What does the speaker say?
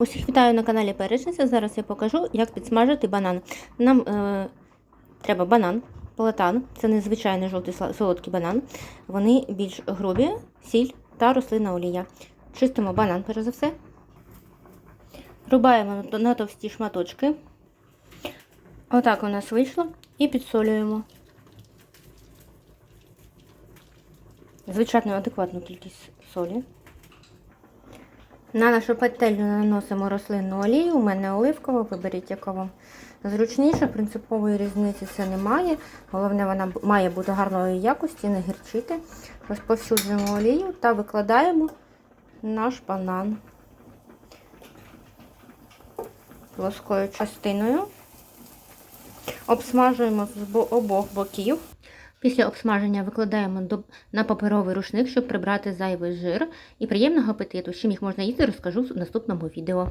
Усіх вітаю на каналі Перечниця. Зараз я покажу, як підсмажити банан. Нам е, треба банан, платан, це незвичайний жовтий солодкий банан. Вони більш грубі, сіль та рослинна олія. Чистимо банан, перш за все. Рубаємо на- товсті шматочки. Отак у нас вийшло. І підсолюємо. Звичайно, адекватну кількість солі. На нашу петельню наносимо рослинну олію. У мене оливкова, виберіть, яка вам зручніше. Принципової різниці це немає. Головне, вона має бути гарної якості, не гірчити. Розповсюджуємо олію та викладаємо наш банан плоскою частиною. Обсмажуємо з обох боків. Після обсмаження викладаємо до, на паперовий рушник, щоб прибрати зайвий жир. І приємного апетиту. З чим їх можна їсти, розкажу в наступному відео.